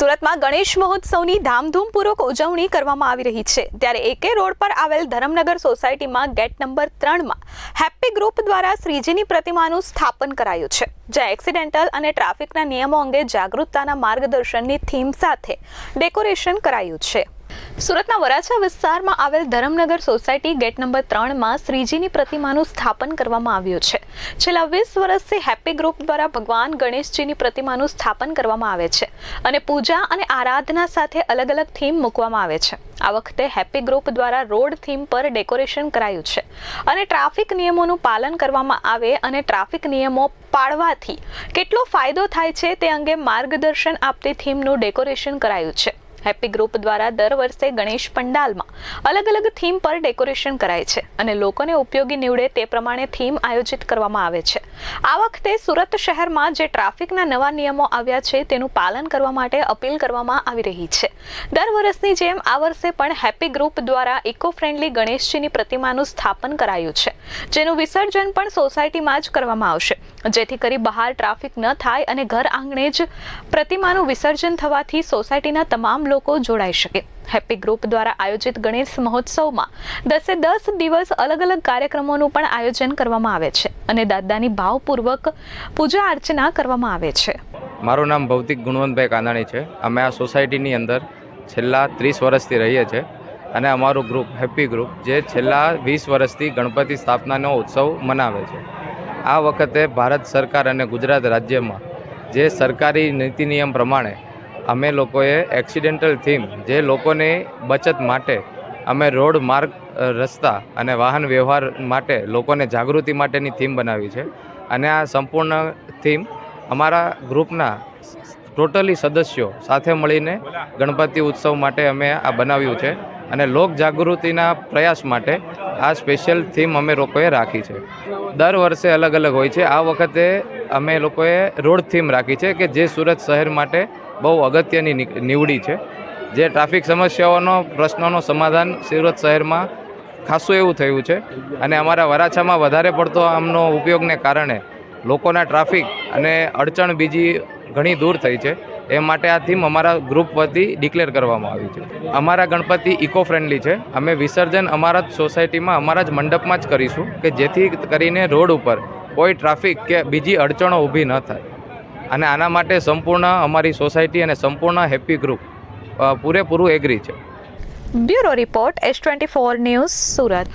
સુરતમાં ગણેશ મહોત્સવની ધામધૂમપૂર્વક ઉજવણી કરવામાં આવી રહી છે. ત્યારે એકે રોડ પર આવેલ ધરમનગર સોસાયટીમાં ગેટ નંબર ત્રણમાં હેપ્પી ગ્રુપ દ્વારા શ્રીજીની પ્રતિમાનું સ્થાપન કરાયું છે. જ્યાં એક્સિડેન્ટલ અને ટ્રાફિકના નિયમો અંગે જાગૃતતાના માર્ગદર્શનની થીમ સાથે ડેકોરેશન કરાયું છે. સુરતના વરાછા વિસ્તારમાં આવેલ ધરમનગર સોસાયટી ગેટ નંબર ત્રણમાં શ્રીજીની પ્રતિમાનું સ્થાપન કરવામાં આવ્યું છે. છેલ્લા વીસ વર્ષથી હેપી ગ્રુપ દ્વારા ભગવાન ગણેશજીની પ્રતિમાનું સ્થાપન કરવામાં આવે છે અને પૂજા અને આરાધના સાથે અલગ અલગ થીમ મૂકવામાં આવે છે. આ વખતે હેપી ગ્રુપ દ્વારા રોડ થીમ પર ડેકોરેશન કરાયું છે અને ટ્રાફિક નિયમોનું પાલન કરવામાં આવે અને ટ્રાફિક નિયમો પાળવાથી કેટલો ફાયદો થાય છે તે અંગે માર્ગદર્શન આપતી થીમનું ડેકોરેશન કરાયું છે. હેપ્પી ગ્રુપ દ્વારા દર વર્ષે ગણેશ પંડાલમાં અલગ અલગ થીમ પર ડેકોરેશન કરાય છે અને લોકોને ઉપયોગી નીવડે તે પ્રમાણે થીમ આયોજિત કરવામાં આવે છે. આ વખતે સુરત શહેરમાં જે ટ્રાફિકના નવા નિયમો આવ્યા છે તેનું પાલન કરવા માટે અપીલ કરવામાં આવી રહી છે. દર વર્ષની જેમ આ વર્ષે પણ હેપ્પી ગ્રુપ દ્વારા ઇકો ફ્રેન્ડલી ગણેશજીની પ્રતિમાનું સ્થાપન કરાયું છે. જેનું વિસર્જન પણ સોસાયટીમાં જ કરવામાં આવશે. જેથી કરી બહાર ટ્રાફિક ન થાય અને ઘર આંગણે જ પ્રતિમાનું વિસર્જન થવાથી સોસાયટીના તમામ લોકો જોડાઈ શકે. હેપ્પી ગ્રુપ દ્વારા આયોજિત ગણેશ મહોત્સવમાં દસે દસ દિવસ અલગ અલગ કાર્યક્રમોનું પણ આયોજન કરવામાં આવે છે અને દાદાની ભાવપૂર્વક પૂજા અર્ચના કરવામાં આવે છે. મારું નામ ભૌતિક ગુણવંતભાઈ કાંદાણી છે. અમે આ સોસાયટીની અંદર છેલ્લા ત્રીસ વર્ષથી રહીએ છીએ અને અમારું ગ્રુપ હેપી ગ્રુપ જે છેલ્લા વીસ વર્ષથી ગણપતિ સ્થાપનાનો ઉત્સવ મનાવે છે. આ વખતે ભારત સરકાર અને ગુજરાત રાજ્યમાં જે સરકારી નીતિ નિયમ પ્રમાણે અમે લોકોએ એક્સિડેન્ટલ થીમ જે લોકોની બચત માટે અમે રોડ માર્ગ રસ્તા અને વાહન વ્યવહાર માટે લોકોને જાગૃતિ માટેની થીમ બનાવી છે. અને આ સંપૂર્ણ થીમ અમારા ગ્રુપના ટોટલી સદસ્યો સાથે મળીને ગણપતિ ઉત્સવ માટે અમે આ બનાવ્યું છે અને લોક જાગૃતિના પ્રયાસ માટે આ સ્પેશિયલ થીમ અમે લોકોએ રાખી છે. દર વર્ષે અલગ અલગ હોય છે. આ વખતે અમે લોકોએ રોડ થીમ રાખી છે કે જે સુરત શહેર માટે બહુ અગત્યની નીવડી છે. જે ટ્રાફિક સમસ્યાઓનો, પ્રશ્નોનો સમાધાન સુરત શહેરમાં ખાસું એવું થયું છે અને અમારા વરાછામાં વધારે પડતો આમનો ઉપયોગને કારણે લોકોના ટ્રાફિક અને અડચણ બીજી ઘણી દૂર થઈ છે. એ માટે આ થીમ અમારા ગ્રુપ વતી ડિક્લેર કરવામાં આવી છે. અમારા ગણપતિ ઇકો ફ્રેન્ડલી છે. અમે વિસર્જન અમારા જ સોસાયટીમાં, અમારા જ મંડપમાં જ કરીશું કે જેથી કરીને રોડ ઉપર કોઈ ટ્રાફિક કે બીજી અડચણો ઊભી ન થાય. અને આના માટે સંપૂર્ણ અમારી સોસાયટી અને સંપૂર્ણ હેપી ગ્રુપ પૂરેપૂરું એગ્રી છે. Bureau report, S twenty four news Surat.